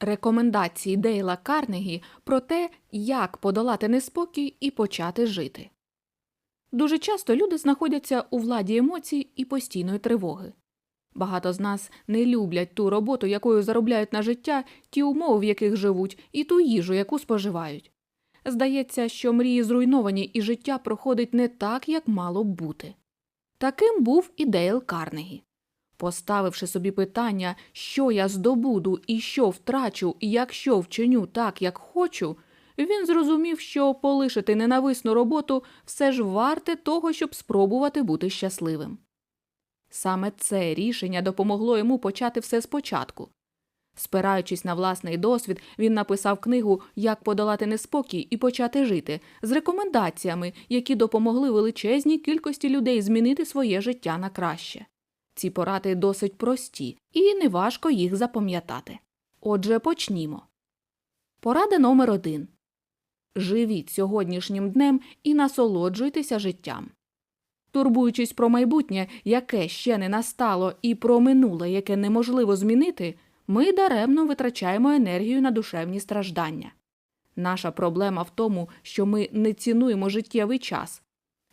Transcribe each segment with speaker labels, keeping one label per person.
Speaker 1: Рекомендації Дейла Карнегі про те, як подолати неспокій і почати жити. Дуже часто люди знаходяться у владі емоцій і постійної тривоги. Багато з нас не люблять ту роботу, якою заробляють на життя, ті умови, в яких живуть, і ту їжу, яку споживають. Здається, що мрії зруйновані і життя проходить не так, як мало б бути. Таким був і Дейл Карнегі. Поставивши собі питання, що я здобуду і що втрачу, і якщо вчиню так, як хочу, він зрозумів, що полишити ненависну роботу все ж варте того, щоб спробувати бути щасливим. Саме це рішення допомогло йому почати все спочатку. Спираючись на власний досвід, він написав книгу Як подолати неспокій і почати жити з рекомендаціями, які допомогли величезній кількості людей змінити своє життя на краще. Ці поради досить прості і неважко їх запам'ятати. Отже, почнімо. Порада номер один Живіть сьогоднішнім днем і насолоджуйтеся життям. Турбуючись про майбутнє, яке ще не настало, і про минуле, яке неможливо змінити, ми даремно витрачаємо енергію на душевні страждання. Наша проблема в тому, що ми не цінуємо життєвий час.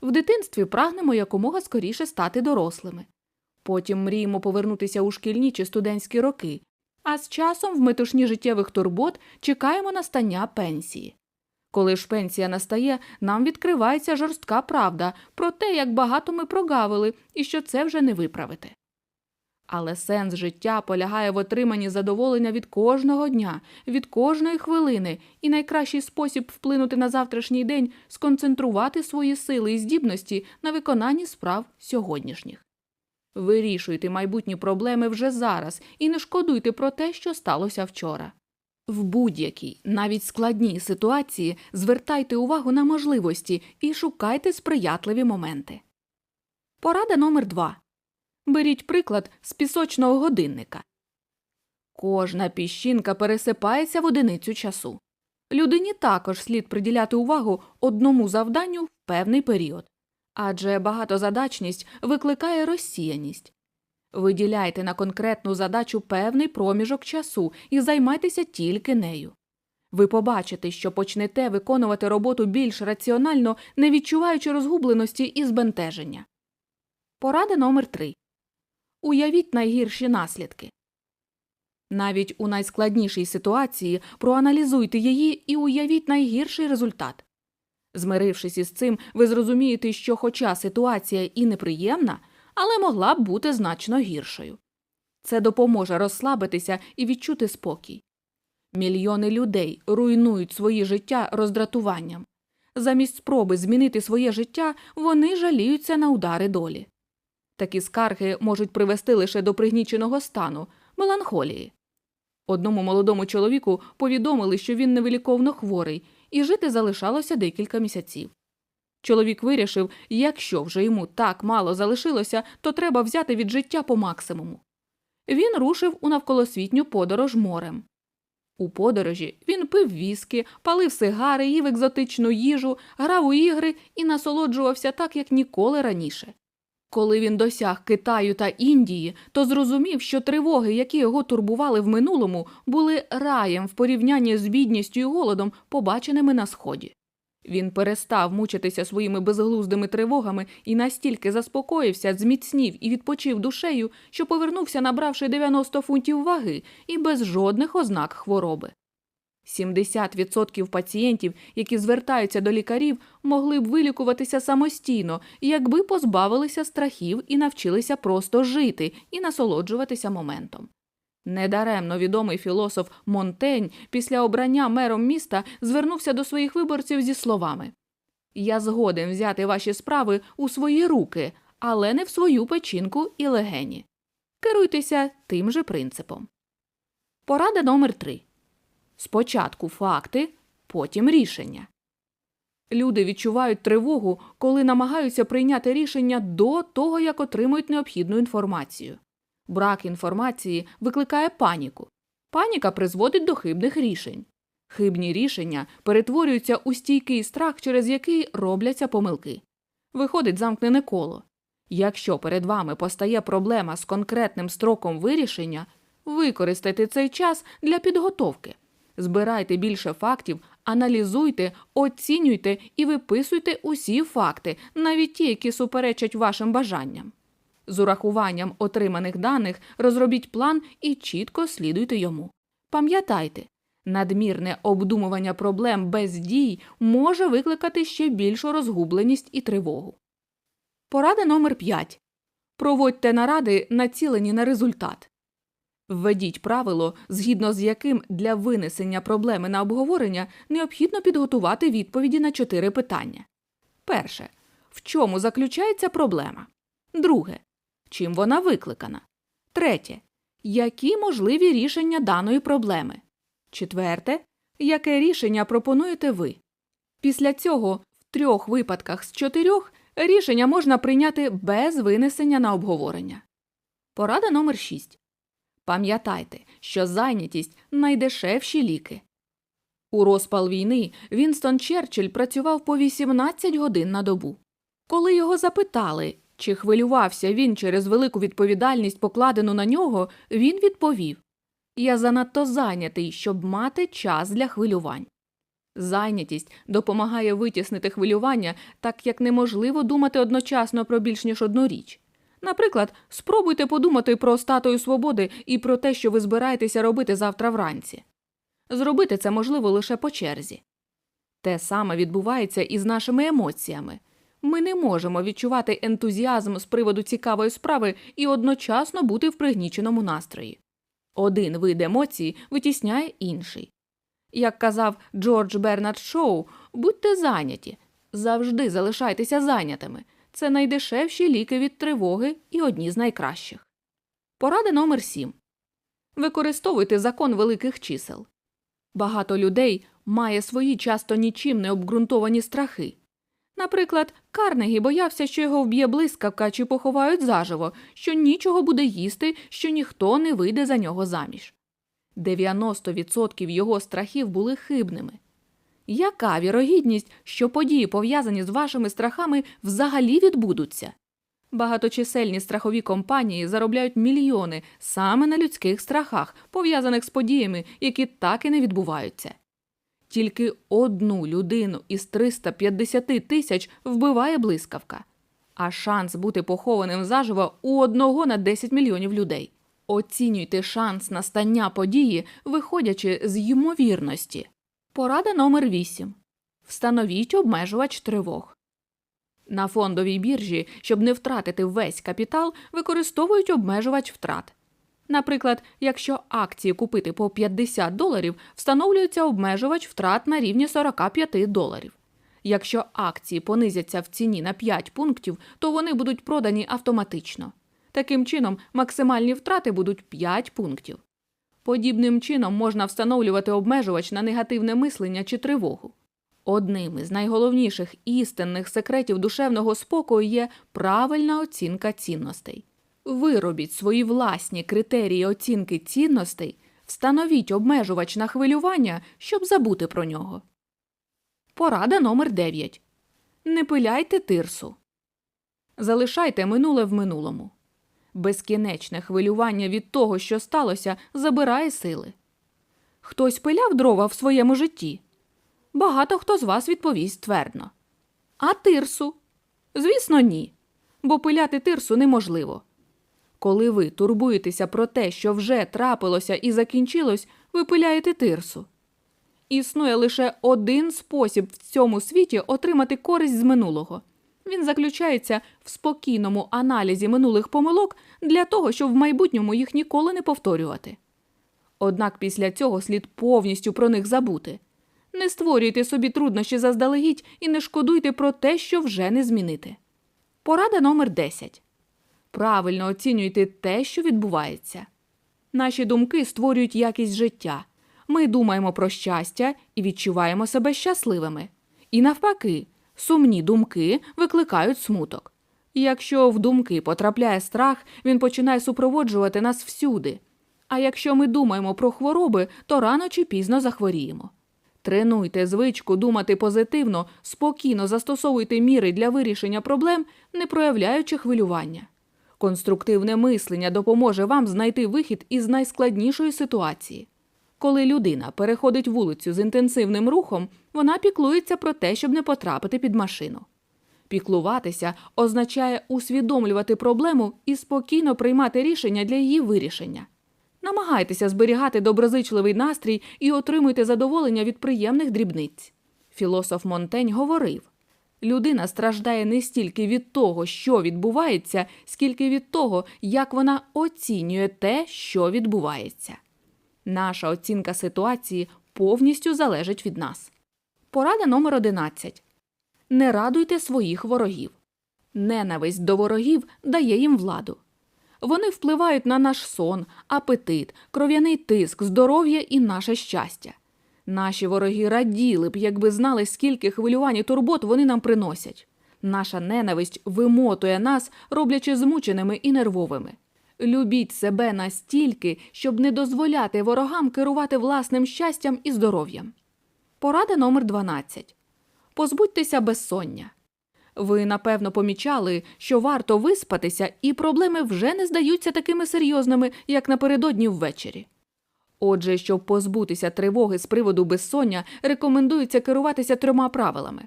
Speaker 1: В дитинстві прагнемо якомога скоріше стати дорослими. Потім мріємо повернутися у шкільні чи студентські роки, а з часом в метушні життєвих турбот чекаємо настання пенсії. Коли ж пенсія настає, нам відкривається жорстка правда про те, як багато ми прогавили і що це вже не виправити. Але сенс життя полягає в отриманні задоволення від кожного дня, від кожної хвилини, і найкращий спосіб вплинути на завтрашній день сконцентрувати свої сили і здібності на виконанні справ сьогоднішніх. Вирішуйте майбутні проблеми вже зараз і не шкодуйте про те, що сталося вчора. В будь-якій, навіть складній ситуації звертайте увагу на можливості і шукайте сприятливі моменти. Порада номер 2 Беріть приклад з пісочного годинника. Кожна піщинка пересипається в одиницю часу. Людині також слід приділяти увагу одному завданню в певний період, адже багатозадачність викликає розсіяність. Виділяйте на конкретну задачу певний проміжок часу і займайтеся тільки нею. Ви побачите, що почнете виконувати роботу більш раціонально, не відчуваючи розгубленості і збентеження. Порада номер 3 Уявіть найгірші наслідки. Навіть у найскладнішій ситуації проаналізуйте її і уявіть найгірший результат. Змирившись із цим, ви зрозумієте, що, хоча ситуація і неприємна, але могла б бути значно гіршою. Це допоможе розслабитися і відчути спокій. Мільйони людей руйнують свої життя роздратуванням. Замість спроби змінити своє життя вони жаліються на удари долі. Такі скарги можуть привести лише до пригніченого стану, меланхолії. Одному молодому чоловіку повідомили, що він невиліковно хворий, і жити залишалося декілька місяців. Чоловік вирішив, якщо вже йому так мало залишилося, то треба взяти від життя по максимуму. Він рушив у навколосвітню подорож морем. У подорожі він пив віскі, палив сигари, їв екзотичну їжу, грав у ігри і насолоджувався так, як ніколи раніше. Коли він досяг Китаю та Індії, то зрозумів, що тривоги, які його турбували в минулому, були раєм в порівнянні з бідністю і голодом, побаченими на сході. Він перестав мучитися своїми безглуздими тривогами і настільки заспокоївся, зміцнів і відпочив душею, що повернувся, набравши 90 фунтів ваги і без жодних ознак хвороби. 70% пацієнтів, які звертаються до лікарів, могли б вилікуватися самостійно, якби позбавилися страхів і навчилися просто жити і насолоджуватися моментом. Недаремно відомий філософ Монтень після обрання мером міста звернувся до своїх виборців зі словами Я згоден взяти ваші справи у свої руки, але не в свою печінку і легені. Керуйтеся тим же принципом. Порада номер 3 Спочатку факти, потім рішення. Люди відчувають тривогу, коли намагаються прийняти рішення до того, як отримують необхідну інформацію. Брак інформації викликає паніку. Паніка призводить до хибних рішень. Хибні рішення перетворюються у стійкий страх, через який робляться помилки. Виходить замкнене коло. Якщо перед вами постає проблема з конкретним строком вирішення, Використайте цей час для підготовки. Збирайте більше фактів, аналізуйте, оцінюйте і виписуйте усі факти, навіть ті, які суперечать вашим бажанням. З урахуванням отриманих даних розробіть план і чітко слідуйте йому. Пам'ятайте, надмірне обдумування проблем без дій може викликати ще більшу розгубленість і тривогу. Порада номер 5. Проводьте наради, націлені на результат. Введіть правило, згідно з яким для винесення проблеми на обговорення необхідно підготувати відповіді на чотири питання. Перше. В чому заключається проблема? Друге. Чим вона викликана? Третє. Які можливі рішення даної проблеми? Четверте. Яке рішення пропонуєте ви? Після цього в трьох випадках з чотирьох рішення можна прийняти без винесення на обговорення. Порада номер 6. Пам'ятайте, що зайнятість найдешевші ліки. У розпал війни Вінстон Черчилль працював по 18 годин на добу. Коли його запитали, чи хвилювався він через велику відповідальність, покладену на нього, він відповів Я занадто зайнятий, щоб мати час для хвилювань. Зайнятість допомагає витіснити хвилювання, так як неможливо думати одночасно про більш ніж одну річ. Наприклад, спробуйте подумати про статую свободи і про те, що ви збираєтеся робити завтра вранці. Зробити це можливо лише по черзі. Те саме відбувається і з нашими емоціями. Ми не можемо відчувати ентузіазм з приводу цікавої справи і одночасно бути в пригніченому настрої. Один вид емоцій витісняє інший. Як казав Джордж Бернард Шоу, будьте зайняті, завжди залишайтеся зайнятими. Це найдешевші ліки від тривоги і одні з найкращих. Порада номер 7. Використовуйте закон великих чисел. Багато людей має свої часто нічим не обґрунтовані страхи. Наприклад, Карнегі боявся, що його вб'є блискавка чи поховають заживо, що нічого буде їсти, що ніхто не вийде за нього заміж. 90% його страхів були хибними. Яка вірогідність, що події, пов'язані з вашими страхами, взагалі відбудуться? Багаточисельні страхові компанії заробляють мільйони саме на людських страхах, пов'язаних з подіями, які так і не відбуваються. Тільки одну людину із 350 тисяч вбиває блискавка, а шанс бути похованим заживо у одного на 10 мільйонів людей. Оцінюйте шанс настання події, виходячи з ймовірності. Порада номер 8. Встановіть обмежувач тривог. На фондовій біржі, щоб не втратити весь капітал, використовують обмежувач втрат. Наприклад, якщо акції купити по 50 доларів, встановлюється обмежувач втрат на рівні 45 доларів. Якщо акції понизяться в ціні на 5 пунктів, то вони будуть продані автоматично. Таким чином, максимальні втрати будуть 5 пунктів. Подібним чином можна встановлювати обмежувач на негативне мислення чи тривогу. Одним із найголовніших істинних секретів душевного спокою є правильна оцінка цінностей. Виробіть свої власні критерії оцінки цінностей, встановіть обмежувач на хвилювання, щоб забути про нього. Порада номер 9. Не пиляйте тирсу. Залишайте минуле в минулому. Безкінечне хвилювання від того, що сталося, забирає сили. Хтось пиляв дрова в своєму житті. Багато хто з вас відповість твердно. А тирсу? Звісно, ні. Бо пиляти тирсу неможливо. Коли ви турбуєтеся про те, що вже трапилося і закінчилось, ви пиляєте тирсу. Існує лише один спосіб в цьому світі отримати користь з минулого. Він заключається в спокійному аналізі минулих помилок для того, щоб в майбутньому їх ніколи не повторювати. Однак після цього слід повністю про них забути. Не створюйте собі труднощі заздалегідь і не шкодуйте про те, що вже не змінити. Порада номер 10. Правильно оцінюйте те, що відбувається. Наші думки створюють якість життя. Ми думаємо про щастя і відчуваємо себе щасливими. І навпаки, сумні думки викликають смуток. Якщо в думки потрапляє страх, він починає супроводжувати нас всюди. А якщо ми думаємо про хвороби, то рано чи пізно захворіємо. Тренуйте звичку думати позитивно, спокійно застосовуйте міри для вирішення проблем, не проявляючи хвилювання. Конструктивне мислення допоможе вам знайти вихід із найскладнішої ситуації. Коли людина переходить вулицю з інтенсивним рухом, вона піклується про те, щоб не потрапити під машину. Піклуватися означає усвідомлювати проблему і спокійно приймати рішення для її вирішення. Намагайтеся зберігати доброзичливий настрій і отримуйте задоволення від приємних дрібниць. Філософ Монтень говорив: людина страждає не стільки від того, що відбувається, скільки від того, як вона оцінює те, що відбувається. Наша оцінка ситуації повністю залежить від нас. Порада номер 11. Не радуйте своїх ворогів. Ненависть до ворогів дає їм владу. Вони впливають на наш сон, апетит, кров'яний тиск, здоров'я і наше щастя. Наші вороги раділи б, якби знали, скільки хвилювань і турбот вони нам приносять. Наша ненависть вимотує нас, роблячи змученими і нервовими. Любіть себе настільки, щоб не дозволяти ворогам керувати власним щастям і здоров'ям. Порада номер 12. Позбудьтеся безсоння. Ви, напевно, помічали, що варто виспатися, і проблеми вже не здаються такими серйозними, як напередодні ввечері. Отже, щоб позбутися тривоги з приводу безсоння, рекомендується керуватися трьома правилами.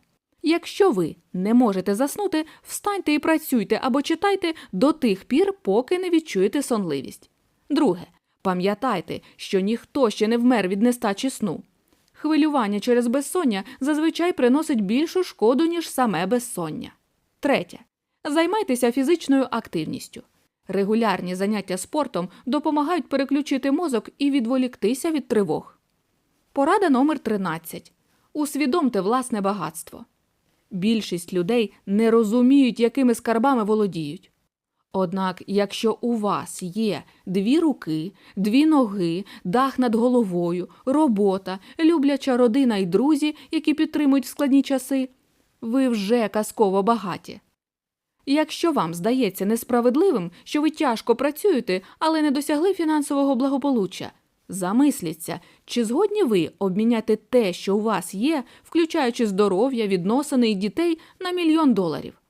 Speaker 1: Якщо ви не можете заснути, встаньте і працюйте або читайте до тих пір, поки не відчуєте сонливість. Друге, пам'ятайте, що ніхто ще не вмер від нестачі сну. Хвилювання через безсоння зазвичай приносить більшу шкоду, ніж саме безсоння. Третє. Займайтеся фізичною активністю. Регулярні заняття спортом допомагають переключити мозок і відволіктися від тривог. Порада номер 13. Усвідомте власне багатство. Більшість людей не розуміють, якими скарбами володіють. Однак, якщо у вас є дві руки, дві ноги, дах над головою, робота, любляча родина і друзі, які підтримують в складні часи, ви вже казково багаті. Якщо вам здається несправедливим, що ви тяжко працюєте, але не досягли фінансового благополуччя, замисліться, чи згодні ви обміняти те, що у вас є, включаючи здоров'я, відносини і дітей, на мільйон доларів.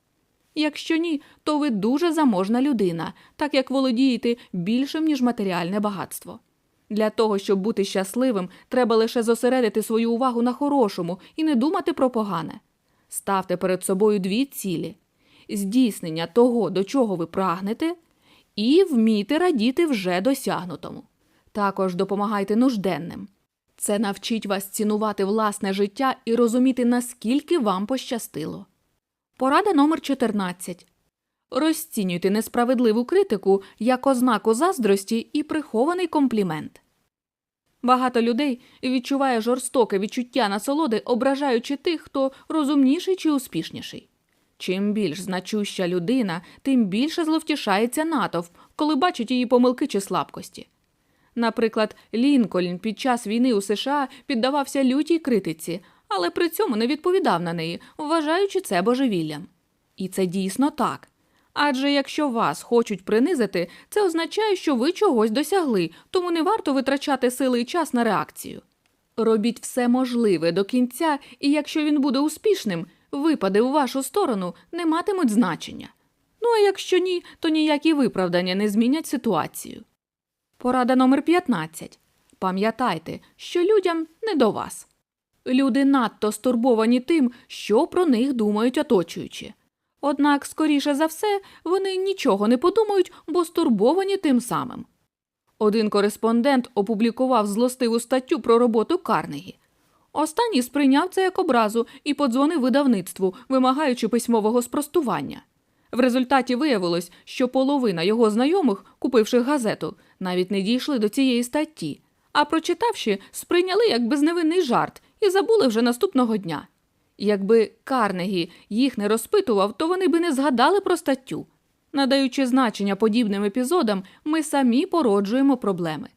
Speaker 1: Якщо ні, то ви дуже заможна людина, так як володієте більшим, ніж матеріальне багатство. Для того, щоб бути щасливим, треба лише зосередити свою увагу на хорошому і не думати про погане. Ставте перед собою дві цілі здійснення того, до чого ви прагнете, і вмійте радіти вже досягнутому. Також допомагайте нужденним. Це навчить вас цінувати власне життя і розуміти, наскільки вам пощастило. Порада номер 14. Розцінюйте несправедливу критику як ознаку заздрості і прихований комплімент. Багато людей відчуває жорстоке відчуття насолоди, ображаючи тих, хто розумніший чи успішніший. Чим більш значуща людина, тим більше зловтішається натовп, коли бачить її помилки чи слабкості. Наприклад, Лінкольн під час війни у США піддавався лютій критиці, але при цьому не відповідав на неї, вважаючи це божевіллям. І це дійсно так. Адже якщо вас хочуть принизити, це означає, що ви чогось досягли, тому не варто витрачати сили і час на реакцію. Робіть все можливе до кінця, і якщо він буде успішним, випади у вашу сторону не матимуть значення. Ну а якщо ні, то ніякі виправдання не змінять ситуацію. Порада номер 15. Пам'ятайте, що людям не до вас. Люди надто стурбовані тим, що про них думають оточуючі. Однак, скоріше за все, вони нічого не подумають, бо стурбовані тим самим. Один кореспондент опублікував злостиву статтю про роботу Карнегі. Останній сприйняв це як образу і подзвонив видавництву, вимагаючи письмового спростування. В результаті виявилось, що половина його знайомих, купивши газету, навіть не дійшли до цієї статті, а прочитавши, сприйняли як безневинний жарт і забули вже наступного дня. Якби Карнегі їх не розпитував, то вони би не згадали про статтю. Надаючи значення подібним епізодам, ми самі породжуємо проблеми.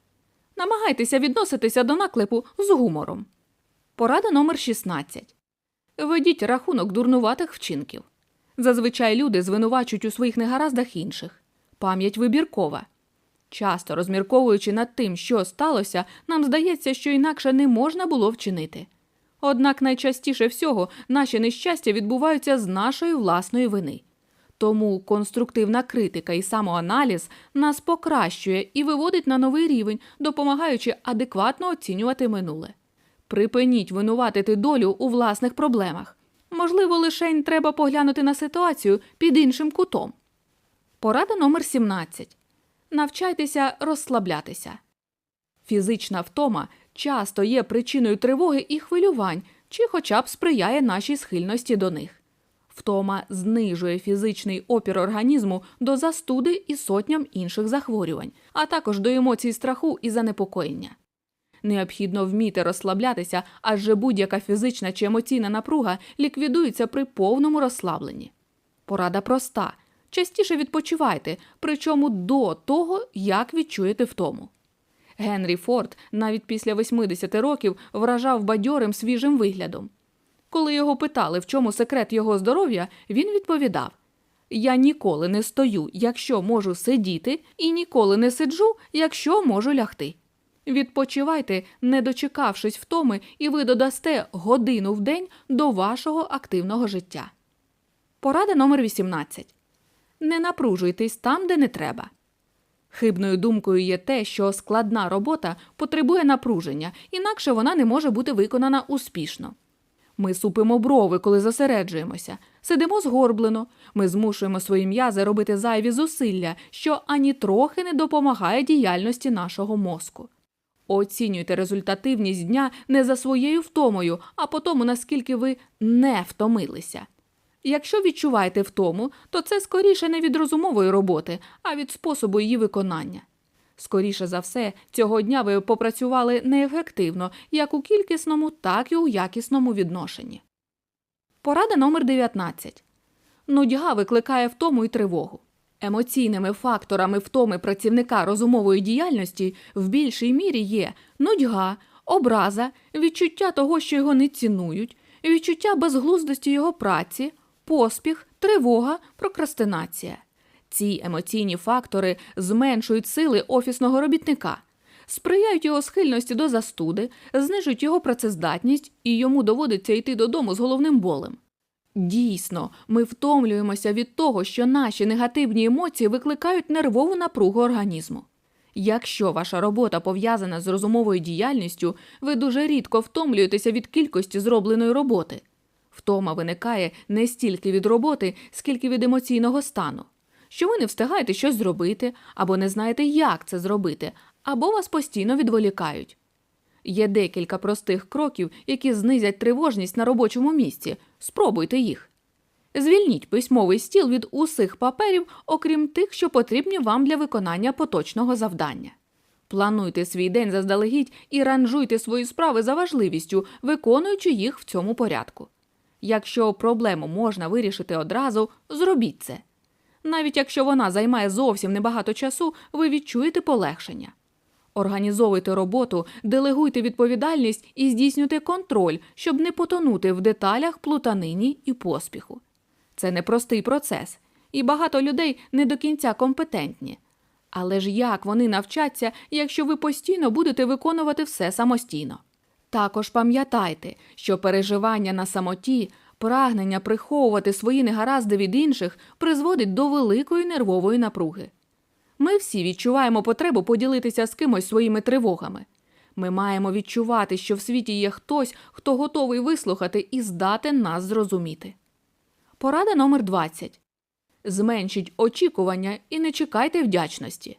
Speaker 1: Намагайтеся відноситися до наклепу з гумором. Порада номер 16. Ведіть рахунок дурнуватих вчинків. Зазвичай люди звинувачують у своїх негараздах інших. Пам'ять вибіркова. Часто розмірковуючи над тим, що сталося, нам здається, що інакше не можна було вчинити. Однак найчастіше всього наші нещастя відбуваються з нашої власної вини. Тому конструктивна критика і самоаналіз нас покращує і виводить на новий рівень, допомагаючи адекватно оцінювати минуле. Припиніть винуватити долю у власних проблемах. Можливо, лишень треба поглянути на ситуацію під іншим кутом. Порада номер 17. Навчайтеся розслаблятися. Фізична втома часто є причиною тривоги і хвилювань, чи хоча б сприяє нашій схильності до них. Втома знижує фізичний опір організму до застуди і сотням інших захворювань, а також до емоцій страху і занепокоєння. Необхідно вміти розслаблятися, адже будь-яка фізична чи емоційна напруга ліквідується при повному розслабленні. Порада проста: частіше відпочивайте, причому до того, як відчуєте втому. Генрі Форд навіть після 80 років вражав бадьорим свіжим виглядом. Коли його питали, в чому секрет його здоров'я, він відповідав: Я ніколи не стою, якщо можу сидіти, і ніколи не сиджу, якщо можу лягти. Відпочивайте, не дочекавшись втоми, і ви додасте годину в день до вашого активного життя. Порада номер 18. Не напружуйтесь там, де не треба. Хибною думкою є те, що складна робота потребує напруження, інакше вона не може бути виконана успішно. Ми супимо брови, коли зосереджуємося, сидимо згорблено, ми змушуємо свої м'язи робити зайві зусилля, що ані трохи не допомагає діяльності нашого мозку. Оцінюйте результативність дня не за своєю втомою, а по тому, наскільки ви не втомилися. Якщо відчуваєте втому, то це скоріше не від розумової роботи, а від способу її виконання. Скоріше за все, цього дня ви попрацювали неефективно як у кількісному, так і у якісному відношенні. Порада номер 19. Нудьга викликає втому і тривогу. Емоційними факторами втоми працівника розумової діяльності в більшій мірі є нудьга, образа, відчуття того, що його не цінують, відчуття безглуздості його праці, поспіх, тривога, прокрастинація. Ці емоційні фактори зменшують сили офісного робітника, сприяють його схильності до застуди, знижують його працездатність і йому доводиться йти додому з головним болем. Дійсно, ми втомлюємося від того, що наші негативні емоції викликають нервову напругу організму. Якщо ваша робота пов'язана з розумовою діяльністю, ви дуже рідко втомлюєтеся від кількості зробленої роботи. Втома виникає не стільки від роботи, скільки від емоційного стану, що ви не встигаєте щось зробити, або не знаєте, як це зробити, або вас постійно відволікають. Є декілька простих кроків, які знизять тривожність на робочому місці. Спробуйте їх. Звільніть письмовий стіл від усіх паперів, окрім тих, що потрібні вам для виконання поточного завдання. Плануйте свій день заздалегідь і ранжуйте свої справи за важливістю, виконуючи їх в цьому порядку. Якщо проблему можна вирішити одразу, зробіть це. Навіть якщо вона займає зовсім небагато часу, ви відчуєте полегшення. Організовуйте роботу, делегуйте відповідальність і здійснюйте контроль, щоб не потонути в деталях, плутанині і поспіху. Це непростий процес, і багато людей не до кінця компетентні. Але ж як вони навчаться, якщо ви постійно будете виконувати все самостійно? Також пам'ятайте, що переживання на самоті, прагнення приховувати свої негаразди від інших призводить до великої нервової напруги. Ми всі відчуваємо потребу поділитися з кимось своїми тривогами. Ми маємо відчувати, що в світі є хтось, хто готовий вислухати і здатен нас зрозуміти. Порада номер 20. Зменшіть очікування і не чекайте вдячності.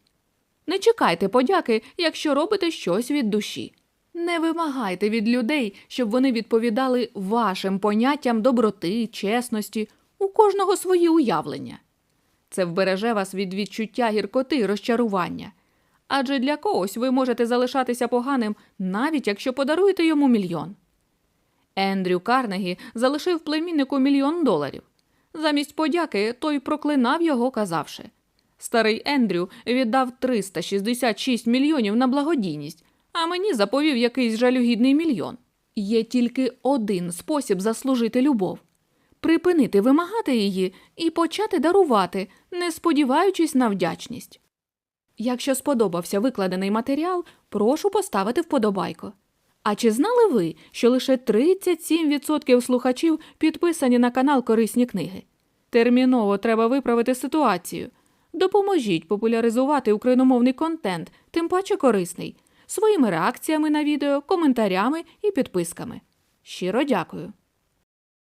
Speaker 1: Не чекайте подяки, якщо робите щось від душі. Не вимагайте від людей, щоб вони відповідали вашим поняттям доброти, чесності, у кожного свої уявлення. Це вбереже вас від відчуття гіркоти і розчарування. Адже для когось ви можете залишатися поганим, навіть якщо подаруєте йому мільйон. Ендрю Карнегі залишив племіннику мільйон доларів. Замість подяки той проклинав його, казавши Старий Ендрю віддав 366 мільйонів на благодійність, а мені заповів якийсь жалюгідний мільйон. Є тільки один спосіб заслужити любов припинити вимагати її і почати дарувати, не сподіваючись на вдячність. Якщо сподобався викладений матеріал, прошу поставити вподобайку. А чи знали ви, що лише 37% слухачів підписані на канал Корисні книги? Терміново треба виправити ситуацію. Допоможіть популяризувати україномовний контент, тим паче корисний, своїми реакціями на відео, коментарями і підписками. Щиро дякую.